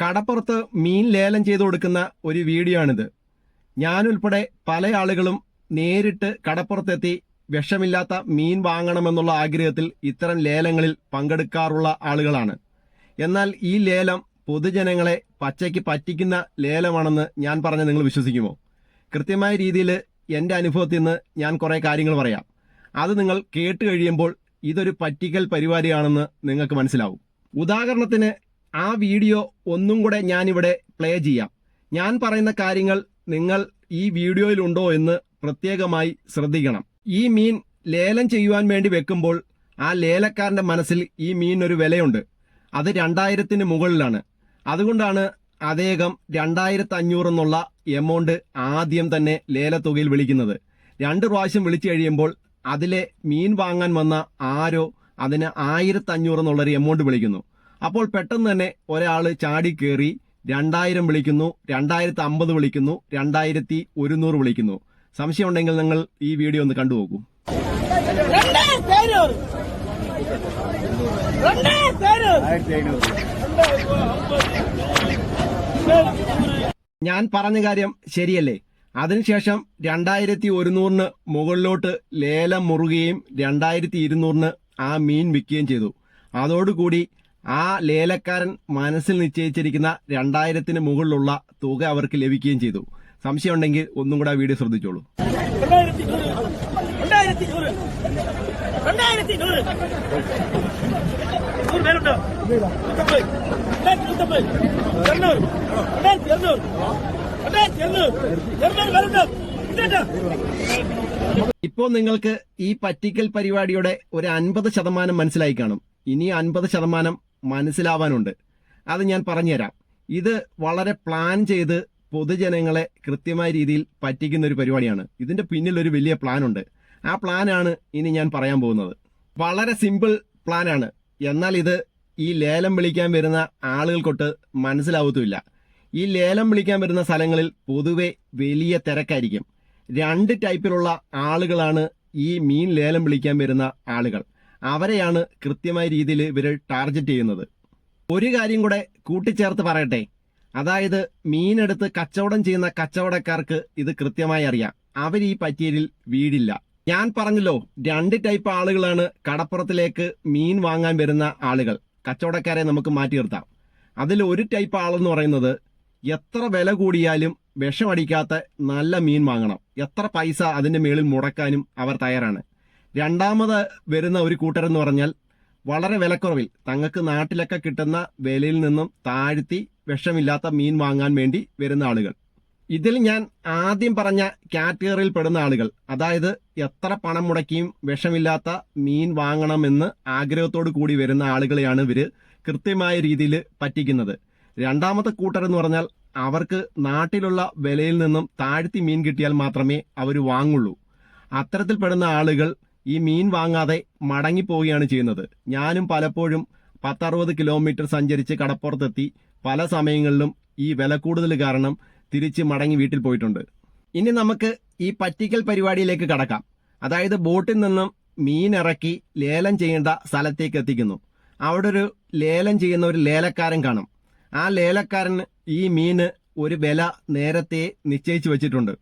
കടപ്പുറത്ത് മീൻ ലേലം ചെയ്തു കൊടുക്കുന്ന ഒരു വീഡിയോ ആണിത് ഞാനുൾപ്പെടെ പല ആളുകളും നേരിട്ട് കടപ്പുറത്തെത്തി വിഷമില്ലാത്ത മീൻ വാങ്ങണമെന്നുള്ള ആഗ്രഹത്തിൽ ഇത്തരം ലേലങ്ങളിൽ പങ്കെടുക്കാറുള്ള ആളുകളാണ്. എന്നാൽ ഈ ലേലം പൊതുജനങ്ങളെ പച്ചയ്ക്ക് പറ്റിക്കുന്ന ലേലമാണെന്ന് ഞാൻ പറഞ്ഞ് നിങ്ങൾ വിശ്വസിക്കുമോ? കൃത്യമായ രീതിയിൽ എന്റെ അനുഭവത്തിൽ നിന്ന് ഞാൻ കുറേ കാര്യങ്ങൾ പറയാം. അത് നിങ്ങൾ കേട്ട് കഴിയുമ്പോൾ ഇതൊരു പറ്റിക്കൽ പരിപാടിയാണെന്ന് നിങ്ങൾക്ക് മനസ്സിലാവും. ഉദാഹരണത്തിന് ആ വീഡിയോ ഒന്നും കൂടെ ഞാനിവിടെ പ്ലേ ചെയ്യാം. ഞാൻ പറയുന്ന കാര്യങ്ങൾ നിങ്ങൾ ഈ വീഡിയോയിലുണ്ടോ എന്ന് പ്രത്യേകമായി ശ്രദ്ധിക്കണം. ഈ മീൻ ലേലം ചെയ്യുവാൻ വേണ്ടി വെക്കുമ്പോൾ ആ ലേലക്കാരന്റെ മനസ്സിൽ ഈ മീൻ ഒരു വിലയുണ്ട്. അത് രണ്ടായിരത്തിന് മുകളിലാണ്. അതുകൊണ്ടാണ് അദ്ദേഹം രണ്ടായിരത്തി അഞ്ഞൂറ് എന്നുള്ള എമൗണ്ട് ആദ്യം തന്നെ ലേലത്തുകയിൽ വിളിക്കുന്നത്. രണ്ട് പ്രാവശ്യം വിളിച്ചു കഴിയുമ്പോൾ അതിലെ മീൻ വാങ്ങാൻ വന്ന ആരോ അതിന് ആയിരത്തഞ്ഞൂറ് എന്നുള്ളൊരു എമൗണ്ട് വിളിക്കുന്നു. അപ്പോൾ പെട്ടെന്ന് തന്നെ ഒരാൾ ചാടി കയറി രണ്ടായിരം വിളിക്കുന്നു രണ്ടായിരത്തി അമ്പത് വിളിക്കുന്നു രണ്ടായിരത്തി ഒരുന്നൂറ് വിളിക്കുന്നു. സംശയമുണ്ടെങ്കിൽ നിങ്ങൾ ഈ വീഡിയോ ഒന്ന് കണ്ടു നോക്കൂ. ഞാൻ പറഞ്ഞ കാര്യം ശരിയല്ലേ? അതിനുശേഷം രണ്ടായിരത്തി ഒരുന്നൂറിന് മുകളിലോട്ട് ലേലം മുറുകയും രണ്ടായിരത്തി ഇരുന്നൂറിന് ആ മീൻ വിൽക്കുകയും ചെയ്തു. അതോടുകൂടി ആ ലേലക്കാരൻ മനസ്സിൽ നിശ്ചയിച്ചിരിക്കുന്ന രണ്ടായിരത്തിന് മുകളിലുള്ള തുക അവർക്ക് ലഭിക്കുകയും ചെയ്തു. സംശയമുണ്ടെങ്കിൽ ഒന്നും കൂടെ വീഡിയോ ശ്രദ്ധിച്ചോളൂ. രണ്ടായിരത്തി ഇപ്പോ നിങ്ങൾക്ക് ഈ പറ്റിക്കൽ പരിപാടിയുടെ ഒരു അൻപത് ശതമാനം മനസ്സിലായി കാണും. ഇനി അൻപത് ശതമാനം മനസ്സിലാവാനുണ്ട്. അത് ഞാൻ പറഞ്ഞുതരാം. ഇത് വളരെ പ്ലാൻ ചെയ്ത് പൊതുജനങ്ങളെ കൃത്യമായ രീതിയിൽ പറ്റിക്കുന്ന ഒരു പരിപാടിയാണ്. ഇതിന്റെ പിന്നിൽ ഒരു വലിയ പ്ലാൻ ഉണ്ട്. ആ പ്ലാനാണ് ഇനി ഞാൻ പറയാൻ പോകുന്നത്. വളരെ സിമ്പിൾ പ്ലാനാണ് എന്നാൽ ഇത് ഈ ലേലം വിളിക്കാൻ വരുന്ന ആളുകൾക്കൊട്ട് മനസ്സിലാവത്തുമില്ല. ഈ ലേലം വിളിക്കാൻ വരുന്ന സ്ഥലങ്ങളിൽ പൊതുവെ വലിയ തിരക്കായിരിക്കും. രണ്ട് ടൈപ്പിലുള്ള ആളുകളാണ് ഈ മീൻ ലേലം വിളിക്കാൻ വരുന്ന ആളുകൾ. അവരെയാണ് കൃത്യമായ രീതിയിൽ ഇവർ ടാർഗറ്റ് ചെയ്യുന്നത്. ഒരു കാര്യം കൂടെ കൂട്ടിച്ചേർത്ത് പറയട്ടെ. അതായത് മീനെടുത്ത് കച്ചവടം ചെയ്യുന്ന കച്ചവടക്കാർക്ക് ഇത് കൃത്യമായി അറിയാം. അവർ ഈ പറ്റിയതിൽ വീടില്ല. ഞാൻ പറഞ്ഞല്ലോ രണ്ട് ടൈപ്പ് ആളുകളാണ് കടപ്പുറത്തിലേക്ക് മീൻ വാങ്ങാൻ വരുന്ന ആളുകൾ. കച്ചവടക്കാരെ നമുക്ക് മാറ്റി നിർത്താം. അതിൽ ഒരു ടൈപ്പ് ആളെന്ന് പറയുന്നത് എത്ര വില കൂടിയാലും വിഷമടിക്കാത്ത നല്ല മീൻ വാങ്ങണം. എത്ര പൈസ അതിന്റെ മേളിൽ മുടക്കാനും അവർ തയ്യാറാണ്. രണ്ടാമത് വരുന്ന ഒരു കൂട്ടരെന്ന് പറഞ്ഞാൽ വളരെ വിലക്കുറവിൽ തങ്ങൾക്ക് നാട്ടിലൊക്കെ കിട്ടുന്ന വിലയിൽ നിന്നും താഴ്ത്തി വിഷമില്ലാത്ത മീൻ വാങ്ങാൻ വേണ്ടി വരുന്ന ആളുകൾ. ഇതിൽ ഞാൻ ആദ്യം പറഞ്ഞ കാറ്റഗറിയിൽ പെടുന്ന ആളുകൾ അതായത് എത്ര പണം മുടക്കിയും വിഷമില്ലാത്ത മീൻ വാങ്ങണമെന്ന് ആഗ്രഹത്തോടു കൂടി വരുന്ന ആളുകളെയാണ് ഇവർ കൃത്യമായ രീതിയിൽ പറ്റിക്കുന്നത്. രണ്ടാമത്തെ കൂട്ടർ എന്ന് പറഞ്ഞാൽ അവർക്ക് നാട്ടിലുള്ള വിലയിൽ നിന്നും താഴ്ത്തി മീൻ കിട്ടിയാൽ മാത്രമേ അവർ വാങ്ങുള്ളൂ. അത്തരത്തിൽപ്പെടുന്ന ആളുകൾ ഈ മീൻ വാങ്ങാതെ മടങ്ങിപ്പോവുകയാണ് ചെയ്യുന്നത്. ഞാനും പലപ്പോഴും പത്തറുപത് കിലോമീറ്റർ സഞ്ചരിച്ച് കടപ്പുറത്തെത്തി പല സമയങ്ങളിലും ഈ വില കൂടുതൽ കാരണം തിരിച്ച് മടങ്ങി വീട്ടിൽ പോയിട്ടുണ്ട്. ഇനി നമുക്ക് ഈ പറ്റിക്കൽ പരിപാടിയിലേക്ക് കടക്കാം. അതായത് ബോട്ടിൽ നിന്നും മീൻ ഇറക്കി ലേലം ചെയ്യേണ്ട സ്ഥലത്തേക്ക് എത്തിക്കുന്നു. അവിടെ ഒരു ലേലം ചെയ്യുന്ന ഒരു ലേലക്കാരൻ കാണും. ആ ലേലക്കാരൻ ഈ മീന് ഒരു വില നേരത്തെ നിശ്ചയിച്ചു വെച്ചിട്ടുണ്ട്.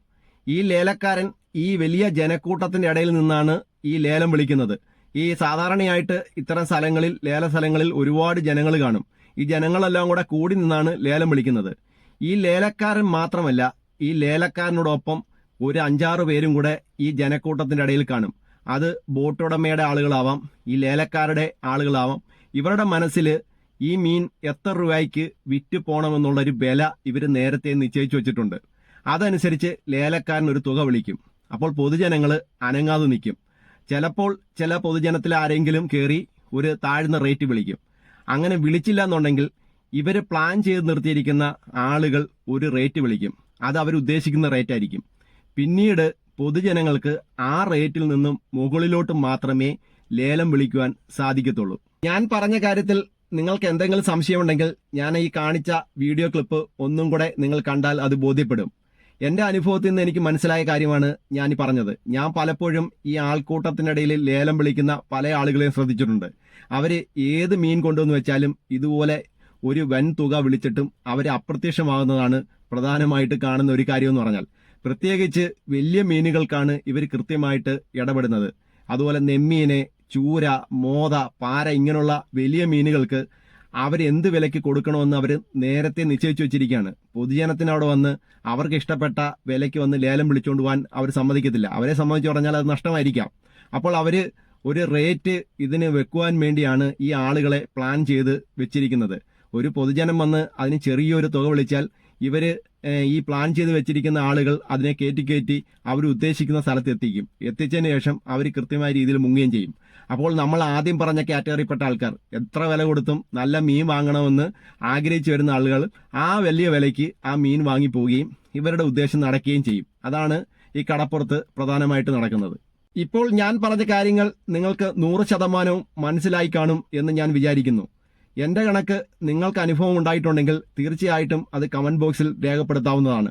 ഈ ലേലക്കാരൻ ഈ വലിയ ജനക്കൂട്ടത്തിന്റെ ഇടയിൽ നിന്നാണ് ഈ ലേലം വിളിക്കുന്നത്. ഈ സാധാരണയായിട്ട് ഇത്തരം സ്ഥലങ്ങളിൽ ലേല സ്ഥലങ്ങളിൽ ഒരുപാട് ജനങ്ങൾ കാണും. ഈ ജനങ്ങളെല്ലാം കൂടെ കൂടി നിന്നാണ് ലേലം വിളിക്കുന്നത്. ഈ ലേലക്കാരൻ മാത്രമല്ല ഈ ലേലക്കാരനോടൊപ്പം ഒരു അഞ്ചാറ് പേരും കൂടെ ഈ ജനക്കൂട്ടത്തിന്റെ ഇടയിൽ കാണും. അത് ബോട്ടുടമയുടെ ആളുകളാവാം ഈ ലേലക്കാരുടെ ആളുകളാവാം. ഇവരുടെ മനസ്സിൽ ഈ മീൻ എത്ര രൂപയ്ക്ക് വിറ്റ് പോകണമെന്നുള്ളൊരു വില ഇവർ നേരത്തെ നിശ്ചയിച്ചു വെച്ചിട്ടുണ്ട്. അതനുസരിച്ച് ലേലക്കാരൻ ഒരു തുക വിളിക്കും. അപ്പോൾ പൊതുജനങ്ങൾ അനങ്ങാതെ നിൽക്കും. ചിലപ്പോൾ ചില പൊതുജനത്തിൽ ആരെങ്കിലും കയറി ഒരു താഴ്ന്ന റേറ്റ് വിളിക്കും. അങ്ങനെ വിളിച്ചില്ല എന്നുണ്ടെങ്കിൽ ഇവർ പ്ലാൻ ചെയ്ത് നിർത്തിയിരിക്കുന്ന ആളുകൾ ഒരു റേറ്റ് വിളിക്കും. അത് അവർ ഉദ്ദേശിക്കുന്ന റേറ്റ് ആയിരിക്കും. പിന്നീട് പൊതുജനങ്ങൾക്ക് ആ റേറ്റിൽ നിന്നും മുകളിലോട്ട് മാത്രമേ ലേലം വിളിക്കുവാൻ സാധിക്കത്തുള്ളൂ. ഞാൻ പറഞ്ഞ കാര്യത്തിൽ നിങ്ങൾക്ക് എന്തെങ്കിലും സംശയമുണ്ടെങ്കിൽ ഞാൻ ഈ കാണിച്ച വീഡിയോ ക്ലിപ്പ് ഒന്നും കൂടെ നിങ്ങൾ കണ്ടാൽ അത് ബോധ്യപ്പെടും. എന്റെ അനുഭവത്തിൽ നിന്ന് എനിക്ക് മനസ്സിലായ കാര്യമാണ് ഞാൻ പറഞ്ഞത്. ഞാൻ പലപ്പോഴും ഈ ആൾക്കൂട്ടത്തിനിടയിൽ ലേലം വിളിക്കുന്ന പല ആളുകളെയും ശ്രദ്ധിച്ചിട്ടുണ്ട്. അവർ ഏത് മീൻ കൊണ്ടുവന്ന് വെച്ചാലും ഇതുപോലെ ഒരു വൻ തുക വിളിച്ചിട്ടും അവർ അപ്രത്യക്ഷമാകുന്നതാണ് പ്രധാനമായിട്ട് കാണുന്ന ഒരു കാര്യം എന്ന് പറഞ്ഞാൽ. പ്രത്യേകിച്ച് വലിയ മീനുകൾക്കാണ് ഇവർ കൃത്യമായിട്ട് ഇടപെടുന്നത്. അതുപോലെ നെമ്മീന് ചൂര മോത പാര ഇങ്ങനെയുള്ള വലിയ മീനുകൾക്ക് അവരെന്ത് വിലയ്ക്ക് കൊടുക്കണമെന്ന് അവർ നേരത്തെ നിശ്ചയിച്ചു വെച്ചിരിക്കുകയാണ്. പൊതുജനത്തിന് അവിടെ വന്ന് അവർക്ക് ഇഷ്ടപ്പെട്ട വിലയ്ക്ക് വന്ന് ലേലം വിളിച്ചുകൊണ്ട് പോകാൻ അവർ സമ്മതിക്കത്തില്ല. അവരെ സംബന്ധിച്ച് പറഞ്ഞാൽ അത് നഷ്ടമായിരിക്കാം. അപ്പോൾ അവർ ഒരു റേറ്റ് ഇതിന് വെക്കുവാൻ വേണ്ടിയാണ് ഈ ആളുകളെ പ്ലാൻ ചെയ്ത് വെച്ചിരിക്കുന്നത്. ഒരു പൊതുജനം വന്ന് അതിന് ചെറിയൊരു തുക വിളിച്ചാൽ ഏഹ്, ഈ പ്ലാൻ ചെയ്ത് വെച്ചിരിക്കുന്ന ആളുകൾ അതിനെ കയറ്റി കയറ്റി അവർ ഉദ്ദേശിക്കുന്ന സ്ഥലത്ത് എത്തിക്കും. എത്തിച്ചതിന് ശേഷം അവർ കൃത്യമായ രീതിയിൽ മുങ്ങുകയും ചെയ്യും. അപ്പോൾ നമ്മൾ ആദ്യം പറഞ്ഞ കാറ്റഗറിപ്പെട്ട ആൾക്കാർ എത്ര വില കൊടുത്തും നല്ല മീൻ വാങ്ങണമെന്ന് ആഗ്രഹിച്ചു വരുന്ന ആളുകൾ ആ വലിയ വിലയ്ക്ക് ആ മീൻ വാങ്ങി പോവുകയും ഇവരുടെ ഉദ്ദേശം നടക്കുകയും ചെയ്യും. അതാണ് ഈ കടപ്പുറത്ത് പ്രധാനമായിട്ട് നടക്കുന്നത്. ഇപ്പോൾ ഞാൻ പറഞ്ഞ കാര്യങ്ങൾ നിങ്ങൾക്ക് നൂറ് ശതമാനവും മനസ്സിലായി കാണും എന്ന് ഞാൻ വിചാരിക്കുന്നു. എന്റെ കണക്ക് നിങ്ങൾക്ക് അനുഭവം ഉണ്ടായിട്ടുണ്ടെങ്കിൽ തീർച്ചയായിട്ടും അത് കമന്റ് ബോക്സിൽ രേഖപ്പെടുത്താവുന്നതാണ്.